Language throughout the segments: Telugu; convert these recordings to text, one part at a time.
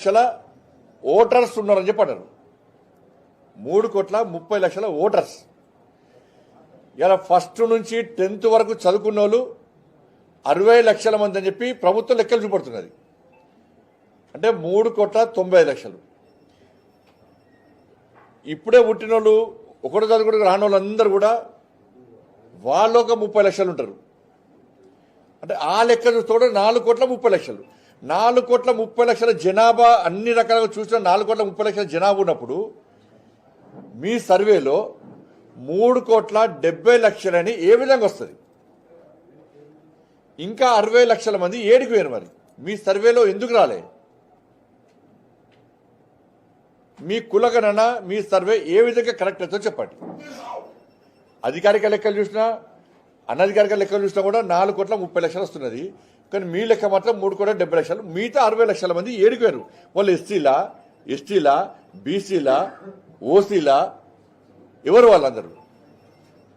లక్షల ఓటర్స్ ఉన్నారని చెప్పారు మూడు కోట్ల ముప్పై లక్షల ఓటర్స్. ఇలా ఫస్ట్ నుంచి టెన్త్ వరకు చదువుకున్న వాళ్ళు అరవై లక్షల మంది అని చెప్పి ప్రభుత్వం లెక్కలు చూపడుతున్నది. అంటే మూడు కోట్ల తొంభై ఐదు లక్షలు. ఇప్పుడే పుట్టిన వాళ్ళు ఒకటి చదువుకుని రాని వాళ్ళందరూ కూడా వాళ్ళు ఒక ముప్పై లక్షలు ఉంటారు. అంటే ఆ లెక్క చూస్తే కూడా నాలుగు కోట్ల ముప్పై లక్షలు. నాలుగు కోట్ల ముప్పై లక్షల జనాభా అన్ని రకాలుగా చూసిన నాలుగు కోట్ల ముప్పై లక్షల జనాభా ఉన్నప్పుడు మీ సర్వేలో మూడు కోట్ల డెబ్బై లక్షలని ఏ విధంగా వస్తుంది? ఇంకా అరవై లక్షల మంది ఏడికి వేరు మరి. మీ సర్వేలో ఎందుకు రాలే? మీ కులగణన మీ సర్వే ఏ విధంగా కరెక్ట్ అవుతుందో చెప్పండి. అధికారిక లెక్కలు చూసినా అనధికారిక లెక్కలు చూసినా కూడా నాలుగు కోట్ల ముప్పై లక్షలు వస్తున్నది. కానీ మీ లెక్క మాత్రం మూడు కోట్ల డెబ్బై లక్షలు. మిగతా అరవై లక్షల మంది ఏడిపోయారు. వాళ్ళు ఎస్టీలా ఎస్టీలా బీసీలా ఓసీలా ఎవరు వాళ్ళందరూ?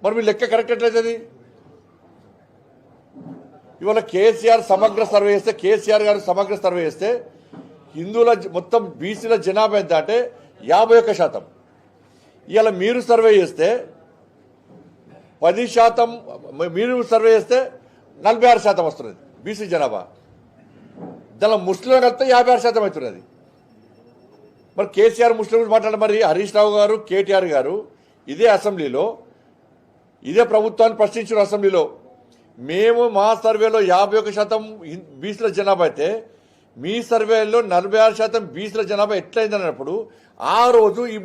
మరి మీ లెక్క కరెక్ట్ ఎట్లయితుంది? ఇవాళ కేసీఆర్ సమగ్ర సర్వే చేస్తే కేసీఆర్ గారు సమగ్ర సర్వే చేస్తే హిందువుల మొత్తం బీసీల జనాభా ఎంత అంటే యాభై ఒక్క శాతం. ఇవాళ మీరు సర్వే చేస్తే పది శాతం మీరు సర్వే చేస్తే నలభై ఆరు శాతం వస్తున్నది. బీసీ జనాభా. దానిలో ముస్లింలకు అంతా యాభై ఆరు శాతం అవుతున్నది. మరి కేసీఆర్ ముస్లిం గురించి మాట్లాడే మరి హరీష్ రావు గారు కేటీఆర్ గారు ఇదే అసెంబ్లీలో ఇదే ప్రభుత్వాన్ని ప్రశ్నించిన అసెంబ్లీలో మేము మా సర్వేలో యాభై ఒక శాతం బీసీల జనాభా అయితే మీ సర్వేలో నలభై ఆరు శాతం బీసీల జనాభా ఎట్లయింది అన్నప్పుడు ఆ రోజు ఈ